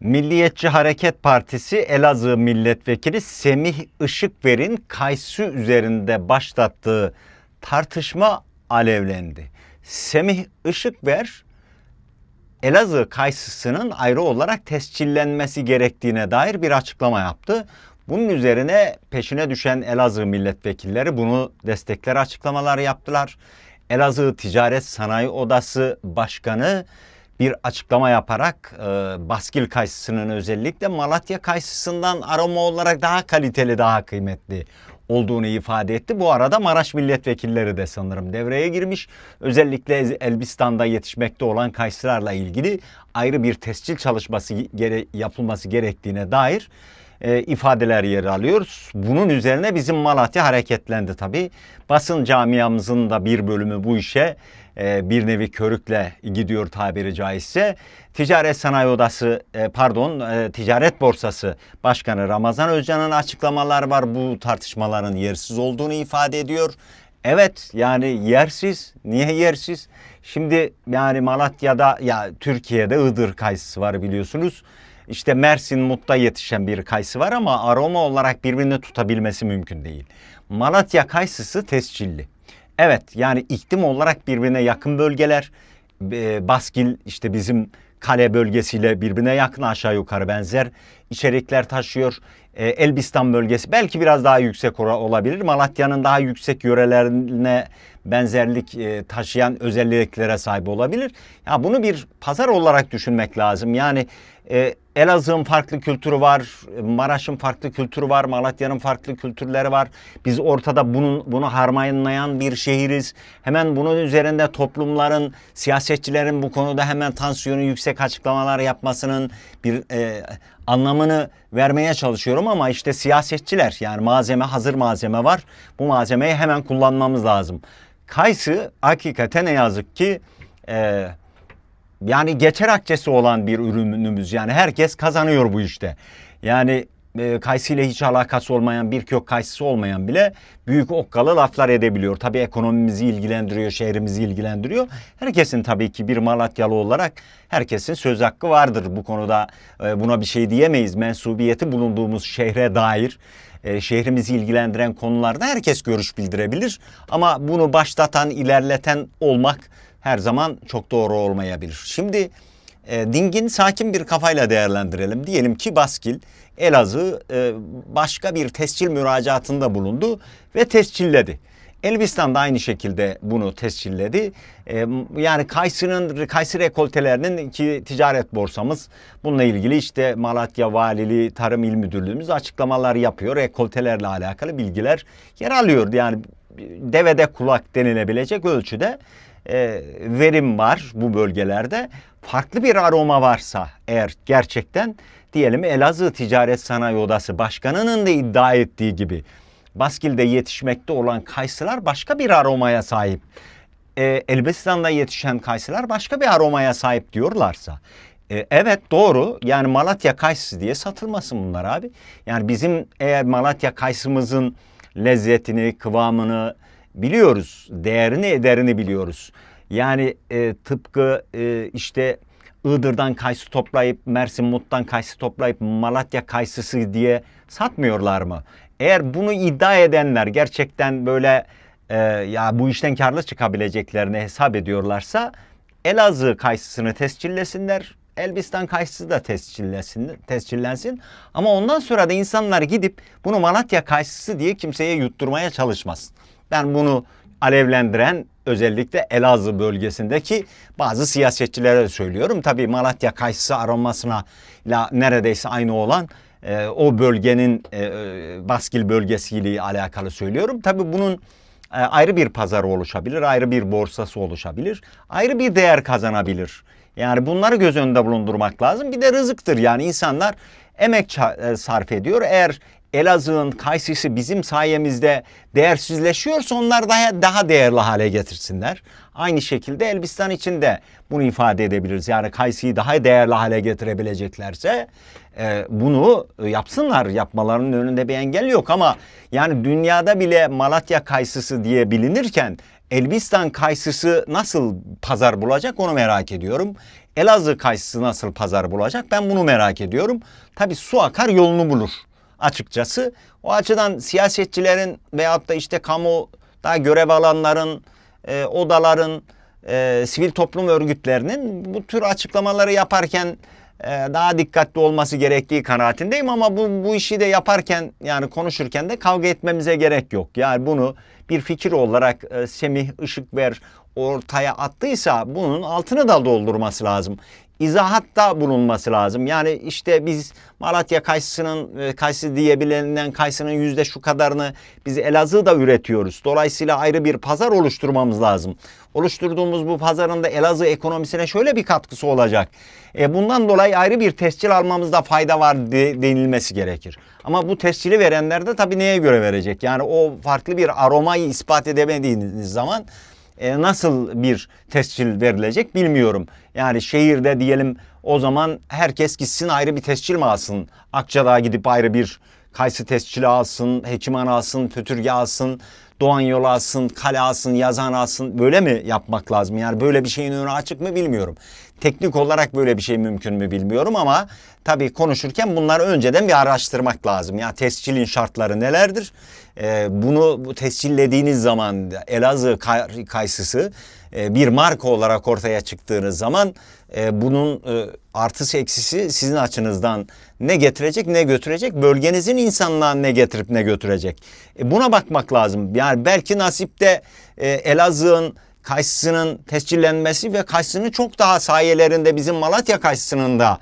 Milliyetçi Hareket Partisi Elazığ Milletvekili Semih Işıkver'in Kaysu üzerinde başlattığı tartışma alevlendi. Semih Işıkver Elazığ kayısısının ayrı olarak tescillenmesi gerektiğine dair bir açıklama yaptı. Bunun üzerine peşine düşen Elazığ milletvekilleri bunu destekler açıklamalar yaptılar. Elazığ Ticaret Sanayi Odası Başkanı bir açıklama yaparak e, Baskil kayısısının özellikle Malatya kayısısından aroma olarak daha kaliteli, daha kıymetli olduğunu ifade etti. Bu arada Maraş milletvekilleri de sanırım devreye girmiş. Özellikle Elbistan'da yetişmekte olan kayısılarla ilgili ayrı bir tescil çalışması gere yapılması gerektiğine dair e, ifadeler yer alıyor. Bunun üzerine bizim Malatya hareketlendi tabii. Basın camiamızın da bir bölümü bu işe e, bir nevi körükle gidiyor tabiri caizse. Ticaret Sanayi Odası e, pardon e, Ticaret Borsası Başkanı Ramazan Özcan'ın açıklamalar var. Bu tartışmaların yersiz olduğunu ifade ediyor. Evet yani yersiz. Niye yersiz? Şimdi yani Malatya'da ya Türkiye'de Iğdır kayısı var biliyorsunuz. İşte Mersin Mut'ta yetişen bir kayısı var ama aroma olarak birbirini tutabilmesi mümkün değil. Malatya kayısısı tescilli. Evet yani iklim olarak birbirine yakın bölgeler. Baskil işte bizim kale bölgesiyle birbirine yakın aşağı yukarı benzer içerikler taşıyor. E, Elbistan bölgesi belki biraz daha yüksek olabilir. Malatya'nın daha yüksek yörelerine benzerlik e, taşıyan özelliklere sahip olabilir. Ya bunu bir pazar olarak düşünmek lazım. Yani e, Elazığ'ın farklı kültürü var, Maraş'ın farklı kültürü var, Malatya'nın farklı kültürleri var. Biz ortada bunun bunu harmanlayan bir şehiriz. Hemen bunun üzerinde toplumların, siyasetçilerin bu konuda hemen tansiyonu yüksek açıklamalar yapmasının bir e, anlamını vermeye çalışıyorum ama işte siyasetçiler yani malzeme hazır malzeme var. Bu malzemeyi hemen kullanmamız lazım. Kayısı hakikaten ne yazık ki e, yani geçer akçesi olan bir ürünümüz. Yani herkes kazanıyor bu işte. Yani e, kayısıyla hiç alakası olmayan bir kök kayısı olmayan bile büyük okkalı laflar edebiliyor. Tabii ekonomimizi ilgilendiriyor, şehrimizi ilgilendiriyor. Herkesin tabii ki bir Malatyalı olarak herkesin söz hakkı vardır bu konuda. E, buna bir şey diyemeyiz. Mensubiyeti bulunduğumuz şehre dair e, şehrimizi ilgilendiren konularda herkes görüş bildirebilir. Ama bunu başlatan, ilerleten olmak her zaman çok doğru olmayabilir. Şimdi e, dingin sakin bir kafayla değerlendirelim. Diyelim ki Baskil Elazığ e, başka bir tescil müracaatında bulundu ve tescilledi. Elbistan da aynı şekilde bunu tescilledi. Ee, yani Kayısı'nın, Kayısı rekoltelerinin ki ticaret borsamız bununla ilgili işte Malatya Valiliği Tarım İl Müdürlüğümüz açıklamalar yapıyor. Rekoltelerle alakalı bilgiler yer alıyor. Yani devede kulak denilebilecek ölçüde e, verim var bu bölgelerde. Farklı bir aroma varsa eğer gerçekten diyelim Elazığ Ticaret Sanayi Odası Başkanı'nın da iddia ettiği gibi Baskil'de yetişmekte olan kayısılar başka bir aromaya sahip. E, Elbistan'da yetişen kayısılar başka bir aromaya sahip diyorlarsa e, evet doğru yani Malatya kayısı diye satılmasın bunlar abi. Yani bizim eğer Malatya kayısımızın lezzetini, kıvamını biliyoruz. Değerini, ederini biliyoruz. Yani e, tıpkı e, işte Iğdır'dan kayısı toplayıp Mersin Mut'tan kayısı toplayıp Malatya kayısısı diye satmıyorlar mı? Eğer bunu iddia edenler gerçekten böyle e, ya bu işten karlı çıkabileceklerini hesap ediyorlarsa Elazığ kayısısını tescillesinler. Elbistan kayısı da tescillesin, tescillensin. Ama ondan sonra da insanlar gidip bunu Malatya kayısısı diye kimseye yutturmaya çalışmasın. Ben bunu alevlendiren özellikle Elazığ bölgesindeki bazı siyasetçilere söylüyorum. Tabii Malatya kayısı aromasına neredeyse aynı olan e, o bölgenin e, Baskil bölgesiyle alakalı söylüyorum. Tabii bunun e, ayrı bir pazarı oluşabilir, ayrı bir borsası oluşabilir, ayrı bir değer kazanabilir. Yani bunları göz önünde bulundurmak lazım. Bir de rızıktır yani insanlar emek e, sarf ediyor. Eğer Elazığ'ın kayısısı bizim sayemizde değersizleşiyorsa onlar daha, daha değerli hale getirsinler. Aynı şekilde Elbistan için de bunu ifade edebiliriz. Yani kayısıyı daha değerli hale getirebileceklerse e, bunu yapsınlar. Yapmalarının önünde bir engel yok ama yani dünyada bile Malatya kayısısı diye bilinirken Elbistan kayısısı nasıl pazar bulacak onu merak ediyorum. Elazığ kayısı nasıl pazar bulacak? Ben bunu merak ediyorum. Tabii su akar yolunu bulur açıkçası. O açıdan siyasetçilerin veyahut da işte kamuda görev alanların, e, odaların, e, sivil toplum örgütlerinin bu tür açıklamaları yaparken e, daha dikkatli olması gerektiği kanaatindeyim ama bu, bu işi de yaparken yani konuşurken de kavga etmemize gerek yok. Yani bunu bir fikir olarak e, Semih Işıkver ortaya attıysa bunun altını da doldurması lazım. İzahatta bulunması lazım. Yani işte biz Malatya kayısının e, kayısı diye bilinen kayısının yüzde şu kadarını biz Elazığ'da üretiyoruz. Dolayısıyla ayrı bir pazar oluşturmamız lazım. Oluşturduğumuz bu pazarın da Elazığ ekonomisine şöyle bir katkısı olacak. E bundan dolayı ayrı bir tescil almamızda fayda var de, denilmesi gerekir. Ama bu tescili verenler de tabii neye göre verecek? Yani o farklı bir aromayı ispat edemediğiniz zaman e, nasıl bir tescil verilecek bilmiyorum. Yani şehirde diyelim o zaman herkes gitsin ayrı bir tescil mi alsın? Akçadağ'a gidip ayrı bir kayısı tescili alsın, hekiman alsın, pötürge alsın, Doğan yol alsın, kale alsın, yazan alsın. Böyle mi yapmak lazım? Yani böyle bir şeyin önü açık mı bilmiyorum. Teknik olarak böyle bir şey mümkün mü bilmiyorum ama tabii konuşurken bunları önceden bir araştırmak lazım. Ya tescilin şartları nelerdir? Ee, bunu bu tescillediğiniz zaman Elazığ kay- kayısısı e, bir marka olarak ortaya çıktığınız zaman e, bunun e, artısı eksisi sizin açınızdan ne getirecek ne götürecek bölgenizin insanlığa ne getirip ne götürecek. E, buna bakmak lazım. Yani belki nasipte e, Elazığ'ın kayısının tescillenmesi ve kayısının çok daha sayelerinde bizim Malatya kayısının da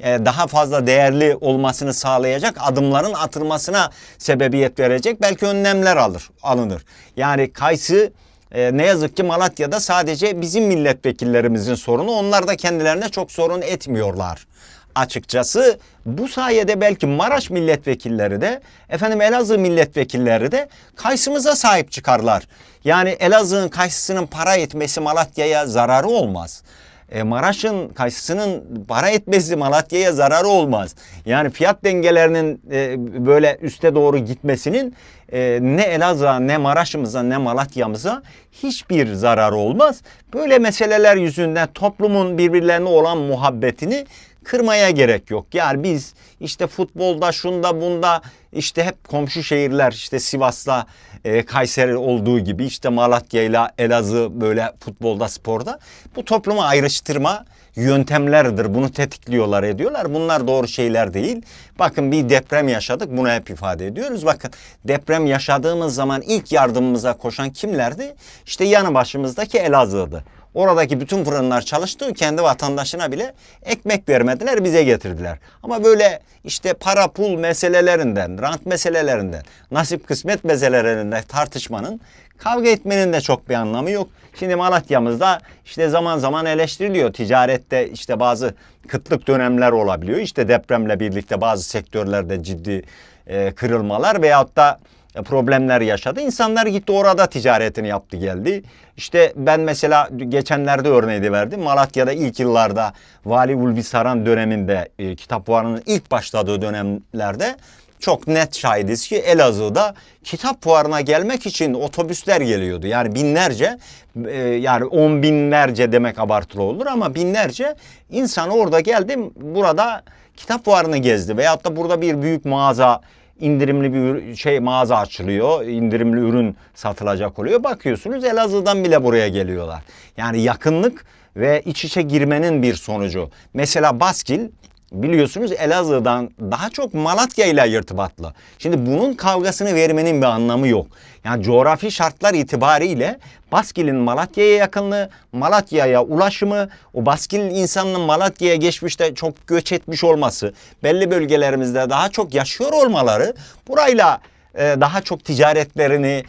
e, daha fazla değerli olmasını sağlayacak adımların atılmasına sebebiyet verecek belki önlemler alır alınır. Yani kayısı e, ne yazık ki Malatya'da sadece bizim milletvekillerimizin sorunu onlar da kendilerine çok sorun etmiyorlar. Açıkçası bu sayede belki Maraş milletvekilleri de efendim Elazığ milletvekilleri de kayısımıza sahip çıkarlar. Yani Elazığ'ın kayısının para etmesi Malatya'ya zararı olmaz. E, Maraş'ın kayısının para etmesi Malatya'ya zararı olmaz. Yani fiyat dengelerinin e, böyle üste doğru gitmesinin e, ne Elazığ'a ne Maraş'ımıza ne Malatya'mıza hiçbir zararı olmaz. Böyle meseleler yüzünden toplumun birbirlerine olan muhabbetini kırmaya gerek yok. Yani biz işte futbolda şunda bunda işte hep komşu şehirler işte Sivas'la e, Kayseri olduğu gibi işte Malatya ile Elazığ böyle futbolda sporda bu toplumu ayrıştırma yöntemleridir. Bunu tetikliyorlar ediyorlar. Bunlar doğru şeyler değil. Bakın bir deprem yaşadık. Bunu hep ifade ediyoruz. Bakın deprem yaşadığımız zaman ilk yardımımıza koşan kimlerdi? İşte yanı başımızdaki Elazığ'dı. Oradaki bütün fırınlar çalıştı. Kendi vatandaşına bile ekmek vermediler, bize getirdiler. Ama böyle işte para pul meselelerinden, rant meselelerinden, nasip kısmet meselelerinden tartışmanın kavga etmenin de çok bir anlamı yok. Şimdi Malatya'mızda işte zaman zaman eleştiriliyor. Ticarette işte bazı kıtlık dönemler olabiliyor. İşte depremle birlikte bazı sektörlerde ciddi e, kırılmalar veyahut da problemler yaşadı. İnsanlar gitti orada ticaretini yaptı geldi. İşte ben mesela geçenlerde örneği verdim. Malatya'da ilk yıllarda Vali Ulvi Saran döneminde e, kitap fuarının ilk başladığı dönemlerde çok net şahidiz ki Elazığ'da kitap fuarına gelmek için otobüsler geliyordu. Yani binlerce e, yani on binlerce demek abartılı olur ama binlerce insan orada geldi burada kitap fuarını gezdi. Veyahut da burada bir büyük mağaza indirimli bir şey mağaza açılıyor. indirimli ürün satılacak oluyor. Bakıyorsunuz Elazığ'dan bile buraya geliyorlar. Yani yakınlık ve iç içe girmenin bir sonucu. Mesela Baskil biliyorsunuz Elazığ'dan daha çok Malatya ile irtibatlı. Şimdi bunun kavgasını vermenin bir anlamı yok. Yani coğrafi şartlar itibariyle Baskil'in Malatya'ya yakınlığı, Malatya'ya ulaşımı, o Baskil insanının Malatya'ya geçmişte çok göç etmiş olması, belli bölgelerimizde daha çok yaşıyor olmaları burayla e, daha çok ticaretlerini,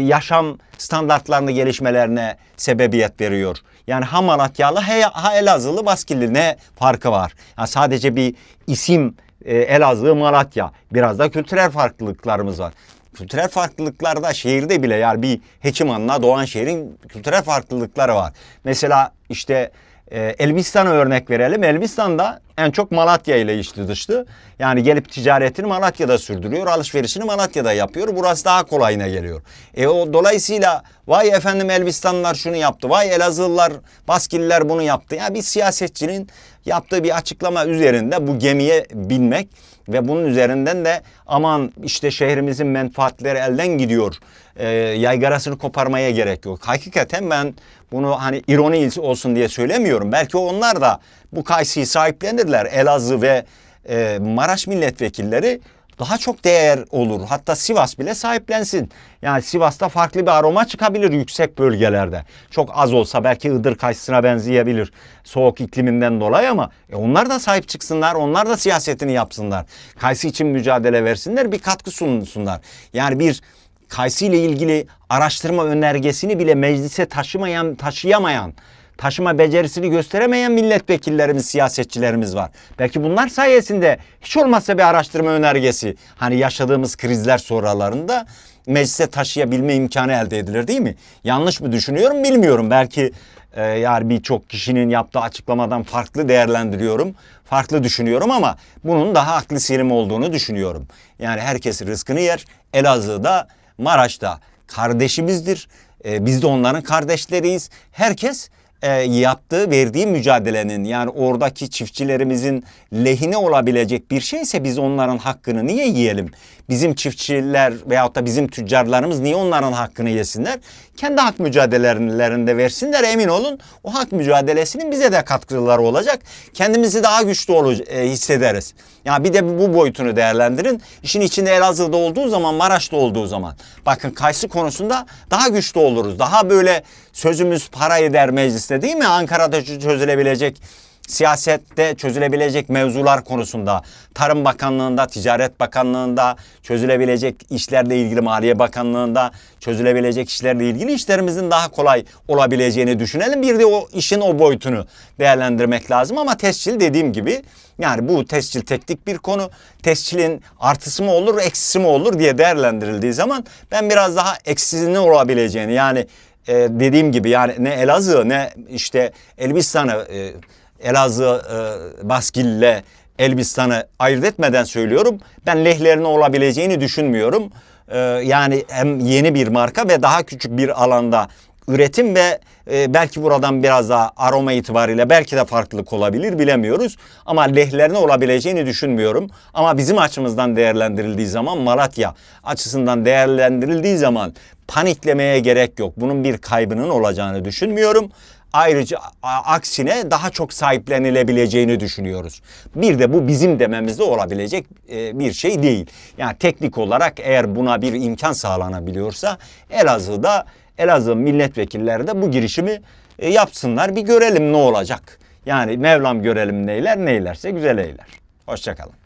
yaşam standartlarını gelişmelerine sebebiyet veriyor. Yani ha Malatyalı ha Elazığlı Baskilli ne farkı var? Yani sadece bir isim e, Elazığ, Malatya. Biraz da kültürel farklılıklarımız var. Kültürel farklılıklarda şehirde bile yani bir Hekiman'la Doğanşehir'in kültürel farklılıkları var. Mesela işte e, Elbistan'a örnek verelim. Elbistan'da en çok Malatya ile içli dışlı. Yani gelip ticaretini Malatya'da sürdürüyor, alışverişini Malatya'da yapıyor. Burası daha kolayına geliyor. E o dolayısıyla vay efendim Elbistanlılar şunu yaptı, vay Elazığlılar, Baskililer bunu yaptı. Ya bir siyasetçinin yaptığı bir açıklama üzerinde bu gemiye binmek ve bunun üzerinden de aman işte şehrimizin menfaatleri elden gidiyor. E, yaygarasını koparmaya gerek yok. Hakikaten ben bunu hani ironi olsun diye söylemiyorum. Belki onlar da bu kayısıyı sahiplenirler. Elazığ ve e, Maraş milletvekilleri daha çok değer olur. Hatta Sivas bile sahiplensin. Yani Sivas'ta farklı bir aroma çıkabilir yüksek bölgelerde. Çok az olsa belki Iğdır kayısısına benzeyebilir soğuk ikliminden dolayı ama e onlar da sahip çıksınlar. Onlar da siyasetini yapsınlar. Kayısı için mücadele versinler, bir katkı sunsunlar. Yani bir Kayısı ile ilgili araştırma önergesini bile meclise taşımayan, taşıyamayan, taşıma becerisini gösteremeyen milletvekillerimiz, siyasetçilerimiz var. Belki bunlar sayesinde hiç olmazsa bir araştırma önergesi hani yaşadığımız krizler sonralarında meclise taşıyabilme imkanı elde edilir değil mi? Yanlış mı düşünüyorum bilmiyorum. Belki e, yani birçok kişinin yaptığı açıklamadan farklı değerlendiriyorum. Farklı düşünüyorum ama bunun daha aklı selim olduğunu düşünüyorum. Yani herkes rızkını yer. Elazığ'da Maraş'ta kardeşimizdir. E, biz de onların kardeşleriyiz. Herkes e, yaptığı, verdiği mücadelenin yani oradaki çiftçilerimizin lehine olabilecek bir şeyse biz onların hakkını niye yiyelim? Bizim çiftçiler veyahut da bizim tüccarlarımız niye onların hakkını yesinler? Kendi hak mücadelelerinde versinler emin olun. O hak mücadelesinin bize de katkıları olacak. Kendimizi daha güçlü e, hissederiz. Ya bir de bu boyutunu değerlendirin. İşin içinde Elazığ'da olduğu zaman, Maraş'ta olduğu zaman. Bakın kayısı konusunda daha güçlü oluruz. Daha böyle sözümüz para eder mecliste değil mi? Ankara'da çözülebilecek siyasette çözülebilecek mevzular konusunda, Tarım Bakanlığı'nda, Ticaret Bakanlığı'nda çözülebilecek işlerle ilgili Maliye Bakanlığı'nda çözülebilecek işlerle ilgili işlerimizin daha kolay olabileceğini düşünelim. Bir de o işin o boyutunu değerlendirmek lazım ama tescil dediğim gibi yani bu tescil teknik bir konu. Tescilin artısı mı olur, eksisi mi olur diye değerlendirildiği zaman ben biraz daha eksisinin olabileceğini yani e, dediğim gibi yani ne Elazığ ne işte Elbistan'ı e, Elazığ e, Baskil'le Elbistan'ı ayırt etmeden söylüyorum. Ben lehlerine olabileceğini düşünmüyorum. E, yani hem yeni bir marka ve daha küçük bir alanda üretim ve e, belki buradan biraz daha aroma itibariyle belki de farklılık olabilir bilemiyoruz. Ama lehlerine olabileceğini düşünmüyorum. Ama bizim açımızdan değerlendirildiği zaman Malatya açısından değerlendirildiği zaman paniklemeye gerek yok. Bunun bir kaybının olacağını düşünmüyorum. Ayrıca aksine daha çok sahiplenilebileceğini düşünüyoruz. Bir de bu bizim dememizde olabilecek e, bir şey değil. Yani teknik olarak eğer buna bir imkan sağlanabiliyorsa Elazığ'da Elazığ milletvekilleri de bu girişimi e, yapsınlar bir görelim ne olacak. Yani Mevlam görelim neyler neylerse güzel eyler. Hoşçakalın.